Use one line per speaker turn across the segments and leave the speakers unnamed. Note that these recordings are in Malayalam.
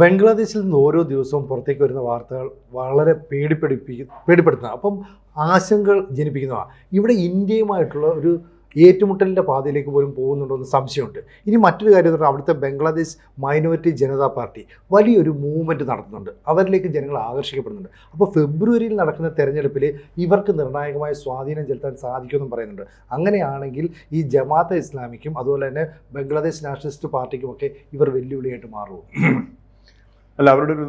ബംഗ്ലാദേശിൽ നിന്ന് ഓരോ ദിവസവും പുറത്തേക്ക് വരുന്ന വാർത്തകൾ വളരെ പേടിപ്പെടുപ്പിക്കും പേടിപ്പെടുത്തുന്ന അപ്പം ആശങ്കകൾ ജനിപ്പിക്കുന്നതാണ് ഇവിടെ ഇന്ത്യയുമായിട്ടുള്ള ഒരു ഏറ്റുമുട്ടലിന്റെ പാതയിലേക്ക് പോലും പോകുന്നുണ്ടോ എന്ന് സംശയമുണ്ട്. ഇനി മറ്റൊരു കാര്യം പറഞ്ഞാൽ അവിടുത്തെ ബംഗ്ലാദേശ് മൈനോറിറ്റി ജനതാ പാർട്ടി വലിയൊരു മൂവ്മെന്റ് നടത്തുന്നുണ്ട്. അവരിലേക്ക് ജനങ്ങൾ ആകർഷിക്കപ്പെടുന്നുണ്ട്. അപ്പോൾ ഫെബ്രുവരിയിൽ നടക്കുന്ന തെരഞ്ഞെടുപ്പിൽ ഇവർക്ക് നിർണായകമായ സ്വാധീനം ചെലുത്താൻ സാധിക്കുമെന്നും പറയുന്നുണ്ട്. അങ്ങനെയാണെങ്കിൽ ഈ ജമാഅത്തെ ഇസ്ലാമിക്കും അതുപോലെ തന്നെ ബംഗ്ലാദേശ് നാഷണലിസ്റ്റ് പാർട്ടിക്കുമൊക്കെ ഇവർ വെല്ലുവിളിയായിട്ട് മാറുമോ?
അല്ല അവരുടെ ഒരു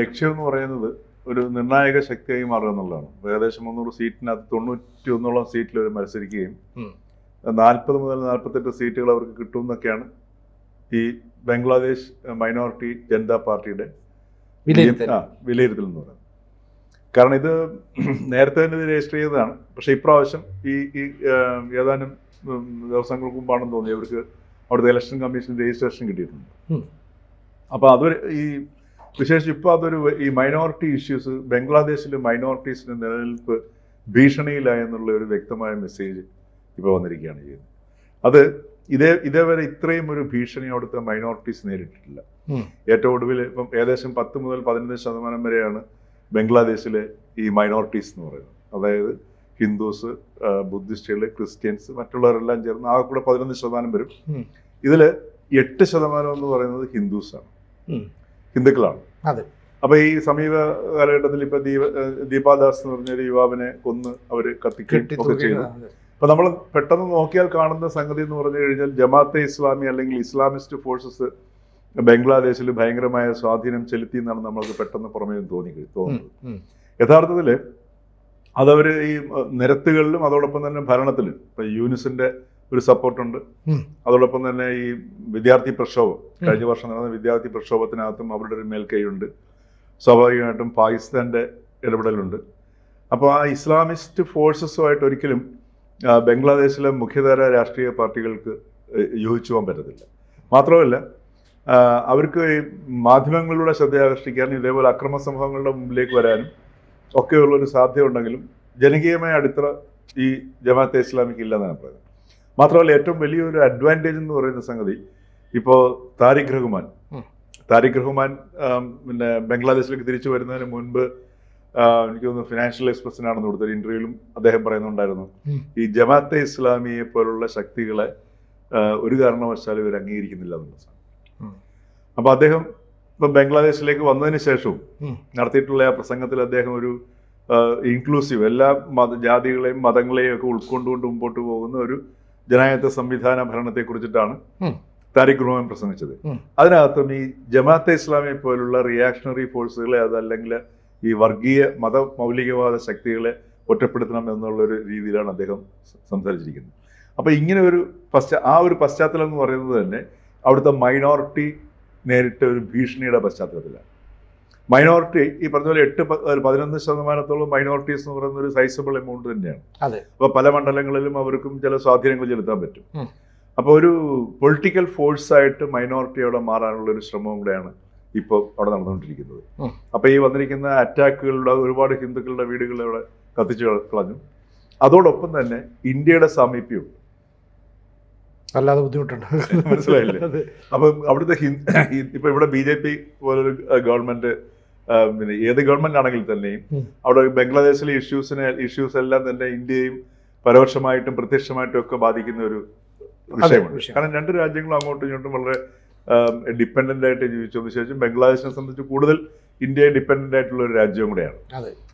ലക്ഷ്യം എന്ന് പറയുന്നത് ഒരു നിർണായക ശക്തിയായി മാറുക എന്നുള്ളതാണ്. ഏകദേശം മുന്നൂറ് സീറ്റിനകത്ത് തൊണ്ണൂറ്റി ഒന്നോളം സീറ്റിൽ അവർ മത്സരിക്കുകയും. നാൽപ്പത് മുതൽ നാൽപ്പത്തെട്ട് സീറ്റുകൾ അവർക്ക് കിട്ടും എന്നൊക്കെയാണ് ഈ ബംഗ്ലാദേശ് മൈനോറിറ്റി ജനതാ പാർട്ടിയുടെ
വിലയിരുത്തൽ.
എന്ന് പറയുന്നത്. കാരണം ഇത് നേരത്തെ തന്നെ രജിസ്റ്റർ ചെയ്തതാണ്. പക്ഷേ ഇപ്രാവശ്യം ഈ ഈ ഏതാനും ദിവസങ്ങൾക്ക് മുമ്പാണെന്ന് തോന്നി. അവർക്ക് അവിടുത്തെ ഇലക്ഷൻ കമ്മീഷൻ രജിസ്ട്രേഷൻ കിട്ടിയിട്ടുണ്ട്.
അപ്പൊ
അപ്പോൾ അതൊരു ഈ വിശേഷിച്ച് ഇപ്പോൾ അതൊരു ഈ മൈനോറിറ്റി ഇഷ്യൂസ് ബംഗ്ലാദേശിലെ മൈനോറിറ്റീസിന്റെ നിലനിൽപ്പ് ഭീഷണിയിലായെന്നുള്ള ഒരു വ്യക്തമായ മെസ്സേജ് ഇപ്പോൾ വന്നിരിക്കുകയാണ് ചെയ്യുന്നത് അത് ഇതേ ഇതേവരെ ഇത്രയും ഒരു ഭീഷണി അവിടുത്തെ മൈനോറിറ്റീസ് നേരിട്ടിട്ടില്ല. ഏറ്റവും ഒടുവിൽ ഇപ്പം ഏകദേശം പത്ത് മുതൽ പതിനഞ്ച് ശതമാനം വരെയാണ് ബംഗ്ലാദേശിലെ ഈ മൈനോറിറ്റീസ് എന്ന് പറയുന്നത് അതായത് ഹിന്ദുസ് ബുദ്ധിസ്റ്റുകൾ ക്രിസ്ത്യൻസ് മറ്റുള്ളവരെല്ലാം ചേർന്ന് ആകെ കൂടെ പതിനൊന്ന് ശതമാനം വരും. ഇതിൽ എട്ട് ശതമാനം എന്ന് പറയുന്നത് ഹിന്ദുസാണ്. ഹിന്ദുക്കളാണ്.
അതെ.
അപ്പൊ ഈ സമീപ കാലഘട്ടത്തിൽ ഇപ്പൊ ദീപ ദീപാദാസ് എന്ന് പറഞ്ഞ ഒരു യുവാവിനെ കൊന്ന് അവർ കത്തിക്കുകയും ഒക്കെ ചെയ്തു. അപ്പൊ നമ്മൾ പെട്ടെന്ന് നോക്കിയാൽ കാണുന്ന സംഗതി എന്ന് പറഞ്ഞു കഴിഞ്ഞാൽ ജമാഅത്തെ ഇസ്ലാമി അല്ലെങ്കിൽ ഇസ്ലാമിസ്റ്റ് ഫോഴ്സസ് ബംഗ്ലാദേശിൽ ഭയങ്കരമായ സ്വാധീനം ചെലുത്തി എന്നാണ് നമ്മൾക്ക് പെട്ടെന്ന് പുറമേ തോന്നി തോന്നുന്നത്.
യഥാർത്ഥത്തിൽ
യഥാർത്ഥത്തിൽ അതവർ ഈ നിരത്തുകളിലും അതോടൊപ്പം തന്നെ ഭരണത്തിലും ഇപ്പൊ യൂനിസിന്റെ ഒരു സപ്പോർട്ടുണ്ട്. അതോടൊപ്പം തന്നെ ഈ വിദ്യാർത്ഥി പ്രക്ഷോഭം കഴിഞ്ഞ വർഷം നടന്ന വിദ്യാർത്ഥി പ്രക്ഷോഭത്തിനകത്തും അവരുടെ ഒരു മേൽക്കൈയുണ്ട്. സ്വാഭാവികമായിട്ടും പാകിസ്ഥാന്റെ ഇടപെടലുണ്ട്. അപ്പോൾ ആ ഇസ്ലാമിസ്റ്റ് ഫോഴ്സസുമായിട്ട് ഒരിക്കലും ബംഗ്ലാദേശിലെ മുഖ്യധാര രാഷ്ട്രീയ പാർട്ടികൾക്ക് യോജിച്ചു പോകാൻ പറ്റത്തില്ല. മാത്രമല്ല അവർക്ക് ഈ മാധ്യമങ്ങളിലൂടെ ശ്രദ്ധ ആകർഷിക്കാനും ഇതേപോലെ അക്രമ സംഭവങ്ങളുടെ മുമ്പിലേക്ക് വരാനും ഒക്കെയുള്ളൊരു സാധ്യത ഉണ്ടെങ്കിലും ജനകീയമായ അടിത്തറ ഈ ജമാഅത്തെ ഇസ്ലാമിക്ക് ഇല്ലെന്നാണ് പറയുന്നത്. മാത്രമല്ല ഏറ്റവും വലിയൊരു അഡ്വാന്റേജ് എന്ന് പറയുന്ന സംഗതി ഇപ്പോൾ താരിഖ് റഹ്മാൻ. താരിഖ് റഹ്മാൻ പിന്നെ ബംഗ്ലാദേശിലേക്ക് തിരിച്ചു വരുന്നതിന് മുൻപ് എനിക്ക് തോന്നുന്നു ഫിനാൻഷ്യൽ എക്സ്പ്രസിനാണെന്ന് കൊടുത്തൊരു ഇന്റർവ്യൂവിലും അദ്ദേഹം പറയുന്നുണ്ടായിരുന്നു. ഈ ജമാഅത്തെ ഇസ്ലാമിയെ പോലുള്ള ശക്തികളെ ഒരു കാരണവശാലും ഇവർ അംഗീകരിക്കുന്നില്ല എന്നുള്ള. അപ്പൊ അദ്ദേഹം ഇപ്പം ബംഗ്ലാദേശിലേക്ക് വന്നതിന് ശേഷവും നടത്തിയിട്ടുള്ള ആ പ്രസംഗത്തിൽ അദ്ദേഹം ഒരു ഇൻക്ലൂസീവ് എല്ലാ മത ജാതികളെയും മതങ്ങളെയും ഒക്കെ ഉൾക്കൊണ്ടുകൊണ്ട് മുമ്പോട്ട് പോകുന്ന ഒരു ജനായത്ത സംവിധാന ഭരണത്തെ കുറിച്ചിട്ടാണ് താരിഖ് റഹ്മാൻ പ്രസംഗിച്ചത്. അതിനകത്തും ഈ ജമാഅത്തെ ഇസ്ലാമിയെ പോലുള്ള റിയാക്ഷണറി ഫോഴ്സുകളെ അതല്ലെങ്കിൽ ഈ വർഗീയ മത മൗലികവാദ ശക്തികളെ ഒറ്റപ്പെടുത്തണം എന്നുള്ള ഒരു രീതിയിലാണ് അദ്ദേഹം സംസാരിച്ചിരിക്കുന്നത്. അപ്പൊ ഇങ്ങനെ ഒരു പശ്ചാ ആ ഒരു പശ്ചാത്തലം എന്ന് പറയുന്നത് തന്നെ അവിടുത്തെ മൈനോറിറ്റി നേരിട്ട ഒരു ഭീഷണിയുടെ പശ്ചാത്തലത്തിലാണ്. മൈനോറിറ്റി ഈ പറഞ്ഞ പോലെ എട്ട് പതിനൊന്ന് ശതമാനത്തോളം മൈനോറിറ്റീസ് എന്ന് പറയുന്ന ഒരു സൈസബിൾ എമൗണ്ട് തന്നെയാണ്. അപ്പോൾ പല മണ്ഡലങ്ങളിലും അവർക്കും ചില സ്വാധീനങ്ങൾ ചെലുത്താൻ പറ്റും. അപ്പോൾ ഒരു പൊളിറ്റിക്കൽ ഫോഴ്സായിട്ട് മൈനോറിറ്റി അവിടെ മാറാനുള്ള ഒരു ശ്രമം കൂടെയാണ് ഇപ്പോൾ അവിടെ നടന്നുകൊണ്ടിരിക്കുന്നത്. അപ്പോൾ ഈ വന്നിരിക്കുന്ന അറ്റാക്കുകളുടെ ഒരുപാട് ഹിന്ദുക്കളുടെ വീടുകൾ അവിടെ കത്തിച്ചു കളഞ്ഞു അതോടൊപ്പം തന്നെ ഇന്ത്യയുടെ സാമീപ്യവും
അല്ലാതെ ബുദ്ധിമുട്ടുണ്ട്
മനസ്സിലായില്ലേ? അപ്പം അവിടുത്തെ ഹിന്ദു ഇപ്പൊ ഇവിടെ ബി ജെ പി പോലൊരു ഗവൺമെന്റ് പിന്നെ ഏത് ഗവൺമെന്റ് ആണെങ്കിൽ തന്നെയും അവിടെ ബംഗ്ലാദേശിലെ ഇഷ്യൂസിനെ ഇഷ്യൂസ് എല്ലാം തന്നെ ഇന്ത്യയും പരോക്ഷമായിട്ടും പ്രത്യക്ഷമായിട്ടും ഒക്കെ ബാധിക്കുന്ന ഒരു വിഷയമാണ് കാരണം രണ്ട് രാജ്യങ്ങളും അങ്ങോട്ടും ഇങ്ങോട്ടും വളരെ ഡിപ്പെൻഡന്റ് ആയിട്ട് ജീവിച്ചതിന് ശേഷം ബംഗ്ലാദേശിനെ സംബന്ധിച്ച് കൂടുതൽ ഇന്ത്യയെ ഡിപ്പെൻഡന്റ് ആയിട്ടുള്ള ഒരു രാജ്യവും കൂടെയാണ്.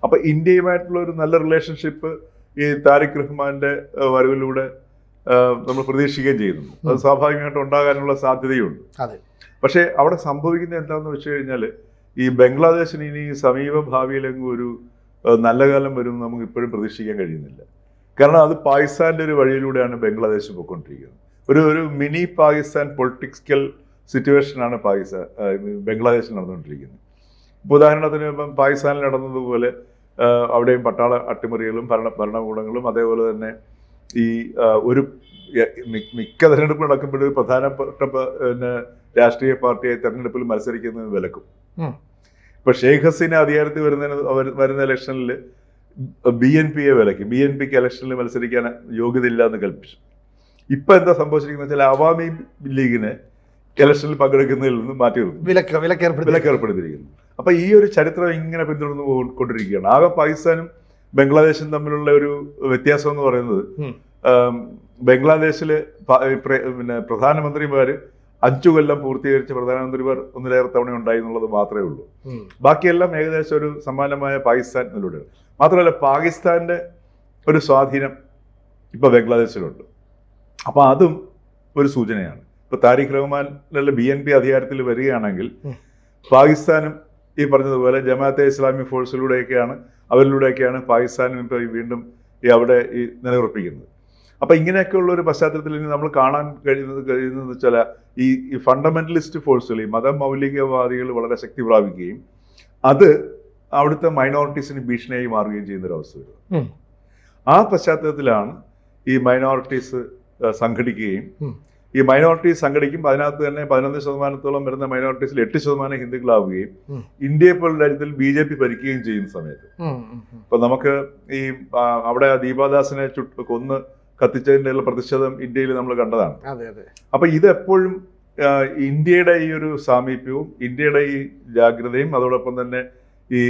അപ്പൊ ഇന്ത്യയുമായിട്ടുള്ള ഒരു നല്ല റിലേഷൻഷിപ്പ് ഈ താരിഖ് റഹ്മാന്റെ വരവിലൂടെ നമ്മൾ പ്രതീക്ഷിക്കുകയും ചെയ്യുന്നു. അത് സ്വാഭാവികമായിട്ട് ഉണ്ടാകാനുള്ള സാധ്യതയുണ്ട്. പക്ഷേ അവിടെ സംഭവിക്കുന്നത് എന്താണെന്ന് വെച്ച് കഴിഞ്ഞാൽ ഈ ബംഗ്ലാദേശിന് ഇനി സമീപ ഭാവിയിലെങ്കിലും ഒരു നല്ല കാലം വരും നമുക്ക് ഇപ്പോഴും പ്രതീക്ഷിക്കാൻ കഴിയുന്നില്ല. കാരണം അത് പാകിസ്ഥാന്റെ ഒരു വഴിയിലൂടെയാണ് ബംഗ്ലാദേശ് പോയിക്കൊണ്ടിരിക്കുന്നത്. ഒരു ഒരു മിനി പാകിസ്ഥാൻ പൊളിറ്റിക്കൽ സിറ്റുവേഷനാണ് പാകിസ്ഥാൻ ബംഗ്ലാദേശിൽ നടന്നുകൊണ്ടിരിക്കുന്നത്. ഇപ്പോൾ ഉദാഹരണത്തിന് ഇപ്പം പാകിസ്ഥാനിൽ നടന്നതുപോലെ അവിടെയും പട്ടാള അട്ടിമറികളും ഭരണ ഭരണകൂടങ്ങളും അതേപോലെ തന്നെ ഈ ഒരു മിക്ക തെരഞ്ഞെടുപ്പ് നടക്കുമ്പോഴും പ്രധാനപ്പെട്ട പിന്നെ രാഷ്ട്രീയ പാർട്ടിയെ തെരഞ്ഞെടുപ്പിൽ മത്സരിക്കുന്നത് വിലക്കും. ഇപ്പൊ ഷെയ്ഖ് ഹസീന അധികാരത്തിൽ വരുന്നതിന് വരുന്ന ഇലക്ഷനിൽ ബി എൻ പിയെ വിലക്കി. ബി എൻ പിക്ക് ഇലക്ഷനിൽ മത്സരിക്കാൻ യോഗ്യതയില്ല എന്ന് കൽപ്പിച്ചു. ഇപ്പൊ എന്താ സംഭവിച്ചിരിക്കുന്നത് വെച്ചാൽ അവാമി ലീഗിനെ ഇലക്ഷനിൽ പങ്കെടുക്കുന്നതിൽ നിന്ന് മാറ്റി
വിലക്ക് വിലക്കേർപ്പെടുത്തി.
അപ്പോൾ അപ്പൊ ഈ ഒരു ചരിത്രം ഇങ്ങനെ പിന്തുടർന്ന് കൊണ്ടിരിക്കുകയാണ്. ആകെ പാകിസ്ഥാനും ബംഗ്ലാദേശും തമ്മിലുള്ള ഒരു വ്യത്യാസം എന്ന് പറയുന്നത് ബംഗ്ലാദേശിൽ പിന്നെ പ്രധാനമന്ത്രിമാര് അഞ്ചു കൊല്ലം പൂർത്തീകരിച്ച പ്രധാനമന്ത്രിമാർ ഒന്നിലേറെ തവണ ഉണ്ടായി എന്നുള്ളത് മാത്രമേ ഉള്ളൂ. ബാക്കിയെല്ലാം ഏകദേശം ഒരു സമാനമായ പാകിസ്ഥാൻ ഇതിലൂടെയാണ് മാത്രമല്ല പാകിസ്ഥാന്റെ ഒരു സ്വാധീനം ഇപ്പൊ ബംഗ്ലാദേശിലുണ്ട്. അപ്പൊ അതും ഒരു സൂചനയാണ്. ഇപ്പൊ Tariq Rahman B N P അധികാരത്തിൽ വരികയാണെങ്കിൽ പാകിസ്ഥാനും ഈ പറഞ്ഞതുപോലെ ജമാഅത്തെ ഇസ്ലാമി ഫോഴ്സിലൂടെയൊക്കെയാണ് അവരിലൂടെയൊക്കെയാണ് പാകിസ്ഥാനും ഇപ്പൊ വീണ്ടും ഈ അവിടെ ഈ നിലയുറപ്പിക്കുന്നത്. അപ്പൊ ഇങ്ങനെയൊക്കെയുള്ള ഒരു പശ്ചാത്തലത്തിൽ ഇനി നമ്മൾ കാണാൻ കഴിയുന്നത് കഴിയുന്നത് വെച്ചാൽ ഈ ഈ ഫണ്ടമെന്റലിസ്റ്റ് ഫോഴ്സുകൾ ഈ മതമൗലികവാദികൾ വളരെ ശക്തി പ്രാപിക്കുകയും അത് അവിടുത്തെ മൈനോറിറ്റീസിന് ഭീഷണിയായി മാറുകയും ചെയ്യുന്ന ഒരു അവസ്ഥ
വരുന്നത്
ആ പശ്ചാത്തലത്തിലാണ് ഈ മൈനോറിറ്റീസ് സംഘടിക്കുകയും. ഈ മൈനോറിറ്റീസ് സംഘടിക്കുമ്പോൾ അതിനകത്ത് തന്നെ പതിനൊന്ന് ശതമാനത്തോളം വരുന്ന മൈനോറിറ്റീസിൽ എട്ട് ശതമാനം ഹിന്ദുക്കളാവുകയും. ഇന്ത്യയെ പോലുള്ള രാജ്യത്തിൽ ബി ജെ പി ഭരിക്കുകയും ചെയ്യുന്ന സമയത്ത്. ഇപ്പൊ നമുക്ക് ഈ അവിടെ ദീപാദാസിനെ ചുട്ട് കൊന്ന് കത്തിച്ചതിന്റെ ഉള്ള പ്രതിഷേധം ഇന്ത്യയിൽ നമ്മൾ കണ്ടതാണ്.
അതെ അതെ.
അപ്പൊ ഇത് എപ്പോഴും ഇന്ത്യയുടെ ഈ ഒരു സാമീപ്യവും ഇന്ത്യയുടെ ഈ ജാഗ്രതയും അതോടൊപ്പം തന്നെ ഈ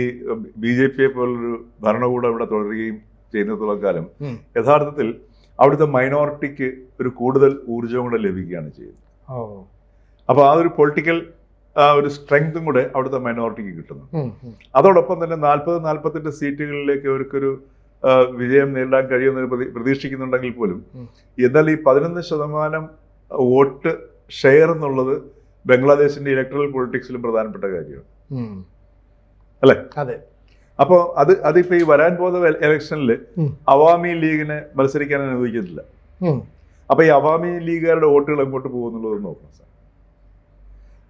ബി ജെ പിയെ പോലൊരു ഭരണകൂടം ഇവിടെ തുടരുകയും ചെയ്യുന്നിടത്തോളം കാലം. യഥാർത്ഥത്തിൽ അവിടുത്തെ മൈനോറിറ്റിക്ക് ഒരു കൂടുതൽ ഊർജവും കൂടെ ലഭിക്കുകയാണ് ചെയ്യുന്നത്. അപ്പൊ ആ ഒരു പൊളിറ്റിക്കൽ ആ ഒരു സ്ട്രെങ്തും കൂടെ അവിടുത്തെ മൈനോറിറ്റിക്ക് കിട്ടുന്നു. അതോടൊപ്പം തന്നെ നാൽപ്പത് നാൽപ്പത്തെട്ട് സീറ്റുകളിലേക്ക് അവർക്കൊരു വിജയം നേടാൻ കഴിയുമെന്ന് പ്രതി- പ്രതീക്ഷിക്കുന്നുണ്ടെങ്കിൽ പോലും എന്നാൽ ഈ പതിനൊന്ന് ശതമാനം വോട്ട് ഷെയർ എന്നുള്ളത് ബംഗ്ലാദേശിന്റെ ഇലക്ട്രൽ പൊളിറ്റിക്സിലും പ്രധാനപ്പെട്ട കാര്യമാണ്. അല്ലെ?
അതെ.
അപ്പോ അത് അതിപ്പോ ഈ വരാൻ പോകുന്ന ഇലക്ഷനിൽ. അവാമി ലീഗിനെ മത്സരിക്കാൻ അനുവദിക്കുന്നില്ല. അപ്പൊ ഈ അവാമി ലീഗുകാരുടെ വോട്ടുകൾ എങ്ങോട്ട് പോകുന്നുള്ളത് നോക്കണം സാർ.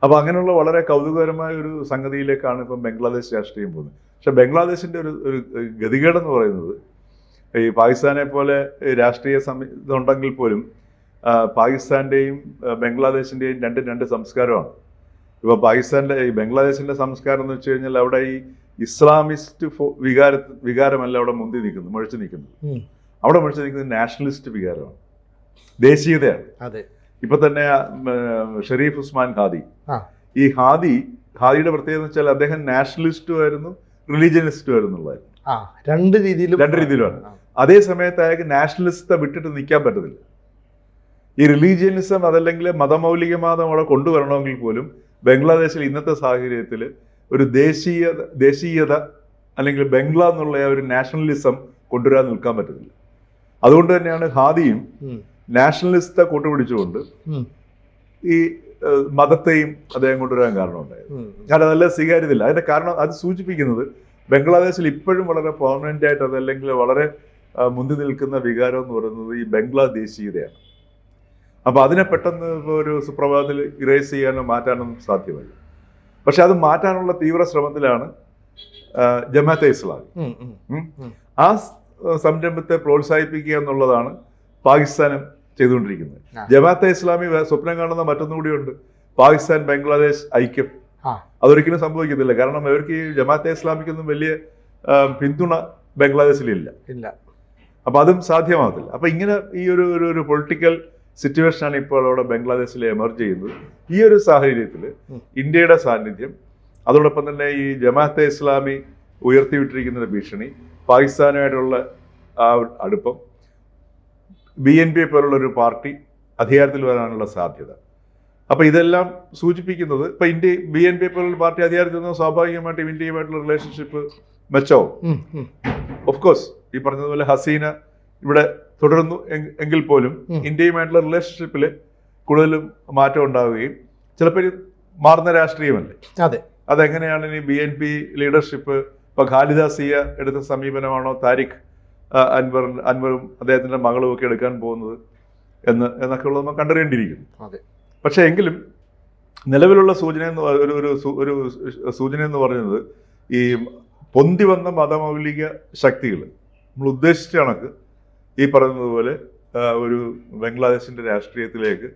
അപ്പൊ അങ്ങനെയുള്ള വളരെ കൗതുകകരമായ ഒരു സംഗതിയിലേക്കാണ് ഇപ്പം ബംഗ്ലാദേശ് രാഷ്ട്രീയം പോകുന്നത്. പക്ഷെ ബംഗ്ലാദേശിന്റെ ഒരു ഒരു ഗതികേടെന്ന് പറയുന്നത് ഈ പാകിസ്ഥാനെ പോലെ രാഷ്ട്രീയ സമി ഇതുണ്ടെങ്കിൽ പോലും പാകിസ്ഥാന്റെയും ബംഗ്ലാദേശിന്റെയും രണ്ട് രണ്ട് സംസ്കാരമാണ്. ഇപ്പൊ പാകിസ്ഥാന്റെ ഈ ബംഗ്ലാദേശിന്റെ സംസ്കാരം എന്ന് വെച്ച് കഴിഞ്ഞാൽ അവിടെ ഈ ഇസ്ലാമിസ്റ്റ് വികാര വികാരമല്ല അവിടെ മുന്തി നിൽക്കുന്നത് മുഴച്ചു നിൽക്കുന്നത്. അവിടെ മുഴച്ചു നിൽക്കുന്നത് നാഷണലിസ്റ്റ് വികാരമാണ്. ദേശീയതയാണ്.
അതെ.
ഇപ്പൊ തന്നെ ഷെരീഫ് ഉസ്മാൻ ഹാദി ഈ ഹാദി ഹാദിയുടെ പ്രത്യേകത എന്ന് വെച്ചാൽ അദ്ദേഹം നാഷണലിസ്റ്റും ആയിരുന്നു എന്നുള്ളത് എന്നുള്ളതായിരുന്നു
രണ്ട് രീതിയിലും
രണ്ട് രീതിയിലുമാണ്. അതേ സമയത്ത് അയാൾക്ക് നാഷണലിസത്തെ വിട്ടിട്ട് നിൽക്കാൻ പറ്റത്തില്ല. ഈ റിലീജിയനിസം അതല്ലെങ്കിൽ മതമൗലികവാദം അവിടെ കൊണ്ടുവരണമെങ്കിൽ പോലും ബംഗ്ലാദേശിൽ ഇന്നത്തെ സാഹചര്യത്തിൽ ഒരു ദേശീയ ദേശീയത അല്ലെങ്കിൽ ബംഗ്ലാ എന്നുള്ള ഒരു നാഷണലിസം കൊണ്ടുവരാൻ നിൽക്കാൻ പറ്റത്തില്ല. അതുകൊണ്ട് തന്നെയാണ് ഹാദിയും നാഷണലിസത്തെ കൂട്ടുപിടിച്ചുകൊണ്ട് ഈ മതത്തെയും അദ്ദേഹം കൊണ്ടുവരാൻ കാരണമുണ്ടായത്. ഞാൻ നല്ല സ്വീകാര്യതയില്ല. അതിന്റെ കാരണം അത് സൂചിപ്പിക്കുന്നത് ബംഗ്ലാദേശിൽ ഇപ്പോഴും വളരെ പെർമനന്റ് ആയിട്ട് അതല്ലെങ്കിൽ വളരെ മുന്തി നിൽക്കുന്ന വികാരം എന്ന് പറയുന്നത് ഈ ബംഗ്ലാദേശീയതയാണ് അപ്പൊ അതിനെ പെട്ടെന്ന് ഒരു സുപ്രഭാതത്തിൽ ഇറേസ് ചെയ്യാനോ മാറ്റാനോ സാധ്യമല്ല. പക്ഷെ അത് മാറ്റാനുള്ള തീവ്ര ശ്രമത്തിലാണ് ജമാഅത്തെ ഇസ്ലാമി. ആ സംരംഭത്തെ പ്രോത്സാഹിപ്പിക്കുക എന്നുള്ളതാണ് പാകിസ്ഥാനും ചെയ്തുകൊണ്ടിരിക്കുന്നത്. ജമാഅത്തെ ഇസ്ലാമി സ്വപ്നം കാണുന്ന മറ്റൊന്നുകൂടിയുണ്ട് പാകിസ്ഥാൻ ബംഗ്ലാദേശ് ഐക്യം. അതൊരിക്കലും സംഭവിക്കത്തില്ല കാരണം അവർക്ക് ഈ ജമാഅത്തെ ഇസ്ലാമിക്കൊന്നും വലിയ പിന്തുണ ബംഗ്ലാദേശിലില്ല.
ഇല്ല.
അപ്പൊ അതും സാധ്യമാകത്തില്ല അപ്പൊ ഇങ്ങനെ ഈ ഒരു ഒരു ഒരു പൊളിറ്റിക്കൽ സിറ്റുവേഷനാണ് ഇപ്പോൾ അവിടെ ബംഗ്ലാദേശിൽ എമർജ് ചെയ്യുന്നത്. ഈ ഒരു സാഹചര്യത്തിൽ. ഇന്ത്യയുടെ സാന്നിധ്യം അതോടൊപ്പം തന്നെ ഈ ജമാഅത്തെ ഇസ്ലാമി ഉയർത്തിവിട്ടിരിക്കുന്ന ഭീഷണി പാകിസ്ഥാനുമായിട്ടുള്ള ആ അടുപ്പം ബി എൻ പി പോലുള്ള ഒരു പാർട്ടി അധികാരത്തിൽ വരാനുള്ള സാധ്യത. അപ്പോൾ ഇതെല്ലാം സൂചിപ്പിക്കുന്നത് ഇപ്പൊ ഇന്ത്യ ബി എൻ പി പോലുള്ള പാർട്ടി അധികാരത്തിൽ നിന്ന് സ്വാഭാവികമായിട്ടും ഇന്ത്യയുമായിട്ടുള്ള റിലേഷൻഷിപ്പ് മെച്ചവും. ഓഫ് കോഴ്സ് ഈ പറഞ്ഞതുപോലെ ഹസീന ഇവിടെ തുടരുന്നു എങ്- എങ്കിൽ പോലും ഇന്ത്യയുമായിട്ടുള്ള റിലേഷൻഷിപ്പിൽ കൂടുതലും മാറ്റം ഉണ്ടാവുകയും ചിലപ്പോൾ മാറുന്ന രാഷ്ട്രീയമല്ലേ?
അതെ.
അതെങ്ങനെയാണ് ഇനി ബി എൻ പി ലീഡർഷിപ്പ് ഇപ്പൊ ഖാലിദാസിയ എടുത്ത സമീപനമാണോ താരിഖ് അൻവർ അൻവറും അദ്ദേഹത്തിന്റെ മകളും ഒക്കെ എടുക്കാൻ പോകുന്നത് എന്ന് എന്നൊക്കെ ഉള്ളത് നമ്മൾ കണ്ടറിയേണ്ടിയിരിക്കുന്നു
അതെ.
പക്ഷേ എങ്കിലും നിലവിലുള്ള സൂചന എന്ന് ഒരു ഒരു ഒരു സൂചന എന്ന് പറയുന്നത് ഈ പൊന്തി വന്ന മതമൗലിക ശക്തികൾ നമ്മൾ ഉദ്ദേശിച്ച കണക്ക് ഈ പറയുന്നത് പോലെ ഒരു ബംഗ്ലാദേശിന്റെ രാഷ്ട്രീയത്തിലേക്ക്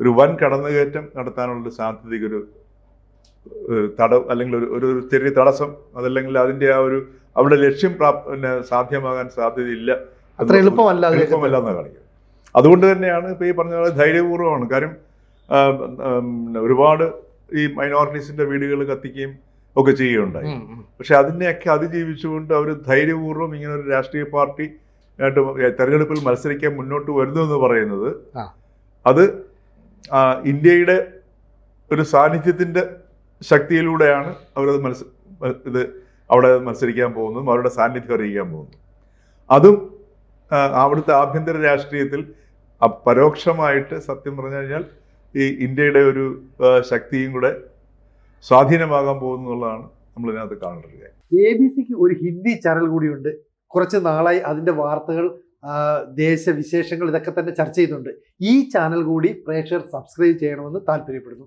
ഒരു വൻ കടന്നുകയറ്റം നടത്താനുള്ള സാധ്യതയ്ക്ക് ഒരു തടവ് തട അല്ലെങ്കിൽ ഒരു ഒരു ചെറിയ തടസ്സം അതല്ലെങ്കിൽ അതിന്റെ ആ ഒരു അവിടെ ലക്ഷ്യം പ്രാപ് പിന്നെ സാധ്യമാകാൻ സാധ്യതയില്ല.
അത്ര എളുപ്പമല്ല
എളുപ്പമല്ല എന്ന് കാണിക്കുന്നത്. അതുകൊണ്ട് തന്നെയാണ് ഇപ്പൊ ഈ പറഞ്ഞ പോലെ ധൈര്യപൂർവമാണ്. കാര്യം ഒരുപാട് ഈ മൈനോറിറ്റീസിന്റെ വീടുകൾ കത്തിക്കുകയും ഒക്കെ ചെയ്യുകയുണ്ടായി. പക്ഷെ അതിനെയൊക്കെ അതിജീവിച്ചുകൊണ്ട് അവർ ധൈര്യപൂർവം ഇങ്ങനെ ഒരു രാഷ്ട്രീയ പാർട്ടി ആയിട്ട് തെരഞ്ഞെടുപ്പിൽ മത്സരിക്കാൻ മുന്നോട്ട് വരുന്നു എന്ന് പറയുന്നത് അത് ഇന്ത്യയുടെ ഒരു സാന്നിധ്യത്തിന്റെ ശക്തിയിലൂടെയാണ് അവരത് മത്സ ഇത് അവിടെ മത്സരിക്കാൻ പോകുന്നതും അവരുടെ സാന്നിധ്യം അറിയിക്കാൻ പോകുന്നു. അതും അവിടുത്തെ ആഭ്യന്തര രാഷ്ട്രീയത്തിൽ പരോക്ഷമായിട്ട് സത്യം പറഞ്ഞു കഴിഞ്ഞാൽ ഈ ഇന്ത്യയുടെ ഒരു ശക്തിയും കൂടെ സ്വാധീനമാകാൻ പോകുന്നുള്ളതാണ് നമ്മൾ ഇതിനകത്ത് കാണേണ്ടത്.
എ ബി സിക്ക് ഒരു ഹിന്ദി ചാനൽ കൂടിയുണ്ട്. കുറച്ച് നാളായി അതിന്റെ വാർത്തകൾ ദേശവിശേഷങ്ങൾ ഇതൊക്കെ തന്നെ ചർച്ച ചെയ്യുന്നുണ്ട്. ഈ ചാനൽ കൂടി പ്രേക്ഷകർ സബ്സ്ക്രൈബ് ചെയ്യണമെന്ന് താല്പര്യപ്പെടുന്നു.